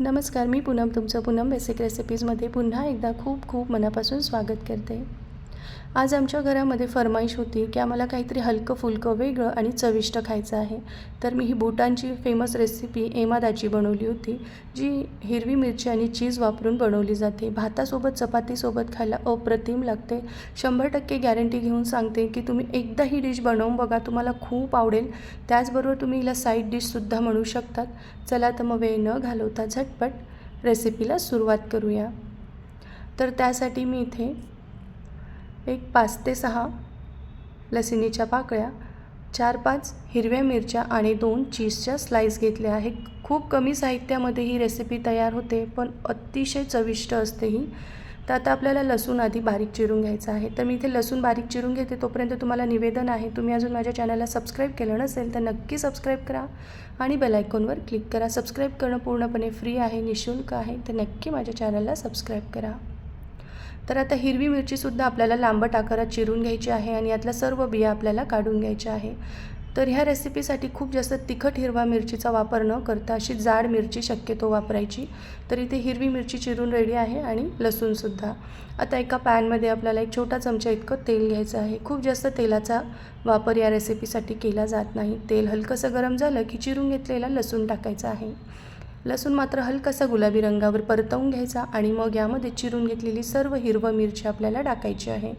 नमस्कार मी पूनम तुमचं पूनम बेसिक रेसिपीजमध्ये पुन्हा एकदा खूप खूप मनापासून स्वागत करते. आज आमच्या घरामध्ये फरमाईश होती की आम्हाला काहीतरी हलकं फुलकं वेगळं आणि चविष्ट खायचं आहे. तर मी ही भूटानची फेमस रेसिपी एमादाची बनवली होती जी हिरवी मिरची आणि चीज वापरून बनवली जाते. भातासोबत चपातीसोबत खायला अप्रतिम लागते. शंभर टक्के गॅरंटी घेऊन सांगते की तुम्ही एकदा ही डिश बनवून बघा तुम्हाला खूप आवडेल. त्याचबरोबर तुम्ही हिला साईड डिशसुद्धा म्हणू शकतात. चला तर मग वेळ न घालवता झटपट रेसिपीला सुरुवात करूया. तर त्यासाठी मी इथे एक पाच ते सहा लसणीच्या पाकळ्या चार पाच हिरव्या मिरच्या आणि दोन चीजच्या स्लाईस घेतल्या आहे खूप कमी साहित्यामध्ये ही रेसिपी तयार होते पण अतिशय चविष्ट असते ही. तर आता आपल्याला लसूण आधी बारीक चिरून घ्यायचं आहे. तर मी इथे लसूण बारीक चिरून घेते तोपर्यंत तुम्हाला निवेदन आहे. तुम्ही अजून माझ्या चॅनलला सबस्क्राईब केलं नसेल तर नक्की सबस्क्राईब करा आणि बेलायकॉनवर क्लिक करा. सबस्क्राईब करणं पूर्णपणे फ्री आहे निशुल्क आहे. तर नक्की माझ्या चॅनलला सबस्क्राईब करा. तर आता हिरवी मिरचीसुद्धा आपल्याला लांबट आकारात चिरून घ्यायची आहे आणि यातल्या सर्व बिया आपल्याला काढून घ्यायच्या आहे. तर ह्या रेसिपीसाठी खूप जास्त तिखट हिरवा मिरचीचा वापर न करता अशी जाड मिरची शक्यतो वापरायची. तर इथे हिरवी मिरची चिरून रेडी आहे आणि लसूणसुद्धा. आता एका पॅनमध्ये आपल्याला एक छोटा चमचा इतकं तेल घ्यायचं आहे. खूप जास्त तेलाचा वापर या रेसिपीसाठी केला जात नाही. तेल हलकंसं गरम झालं की चिरून घेतलेला लसूण टाकायचा आहे. लसूण मात्र हलकासा गुलाबी रंगावर परतवून घ्यायचा आणि मग यामध्ये चिरून घेतलेली सर्व हिरवं मिरची आपल्याला टाकायची आहे.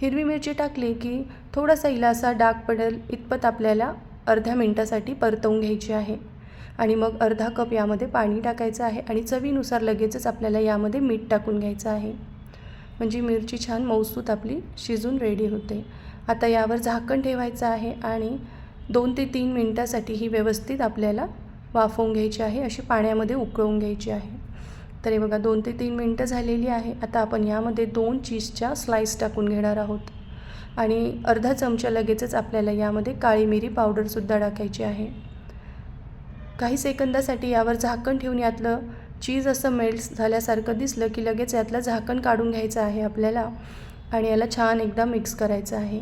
हिरवी मिरची टाकली की थोडासा इलासा डाग पडेल इतपत आपल्याला अर्ध्या मिनटासाठी परतवून घ्यायची आहे. आणि मग अर्धा कप यामध्ये पाणी टाकायचं आहे आणि चवीनुसार लगेचच आपल्याला यामध्ये मीठ टाकून घ्यायचं आहे. म्हणजे मिरची छान मौसूत आपली शिजून रेडी होते. आता यावर झाकण ठेवायचं आहे आणि दोन ते तीन मिनटासाठी ही व्यवस्थित आपल्याला वाफवून घ्यायची आहे अशी पाण्यामध्ये उकळवून घ्यायची आहे. तर हे बघा दोन ते तीन मिनटं झालेली आहे. आता आपण यामध्ये दोन चीजच्या स्लाईस टाकून घेणार आहोत. आणि अर्धा चमचा लगेचच आपल्याला यामध्ये काळी मिरी पावडरसुद्धा टाकायची आहे. काही सेकंदासाठी यावर झाकण ठेवून यातलं चीज असं मेल्ट झाल्यासारखं दिसलं की लगेच यातलं झाकण काढून घ्यायचं आहे आपल्याला. आणि याला छान एकदा मिक्स करायचं आहे.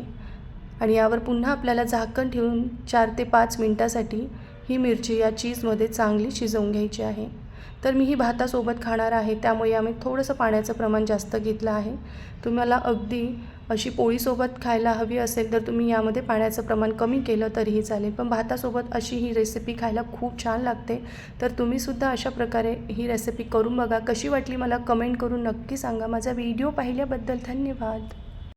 आणि यावर पुन्हा आपल्याला झाकण ठेवून चार ते पाच मिनटासाठी ही मिरची या चीजमध्ये चांगली शिजवून घ्यायची आहे. तर मी ही भातासोबत खाणार आहे त्यामुळे आम्ही थोडंसं पाण्याचं प्रमाण जास्त घेतलं आहे. तुम्हाला अगदी अशी पोळीसोबत खायला हवी असेल तर तुम्ही यामध्ये पाण्याचं प्रमाण कमी केलं तरीही चालेल. पण भातासोबत अशी ही रेसिपी खायला खूप छान लागते. तर तुम्हीसुद्धा अशा प्रकारे ही रेसिपी करून बघा. कशी वाटली मला कमेंट करून नक्की सांगा. माझा व्हिडिओ पाहिल्याबद्दल धन्यवाद.